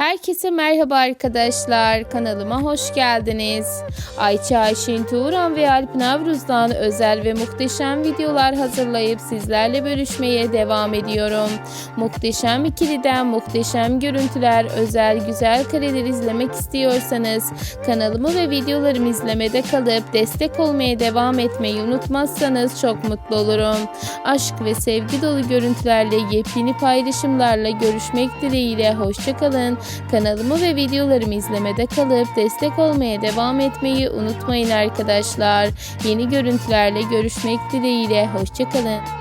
Herkese merhaba arkadaşlar. Kanalıma hoş geldiniz. Ayça Ayşin Tuğran ve Alp Navruz'dan özel ve muhteşem videolar hazırlayıp sizlerle bölüşmeye devam ediyorum. Muhteşem ikiliden muhteşem görüntüler, özel güzel kareler izlemek istiyorsanız kanalımı ve videolarımı izlemede kalıp destek olmaya devam etmeyi unutmazsanız çok mutlu olurum. Aşk ve sevgi dolu görüntülerle yepyeni paylaşımlarla görüşmek dileğiyle hoşçakalın. Kanalımı ve videolarımı izlemede kalıp destek olmaya devam etmeyi unutmayın arkadaşlar. Yeni görüntülerle görüşmek dileğiyle hoşçakalın.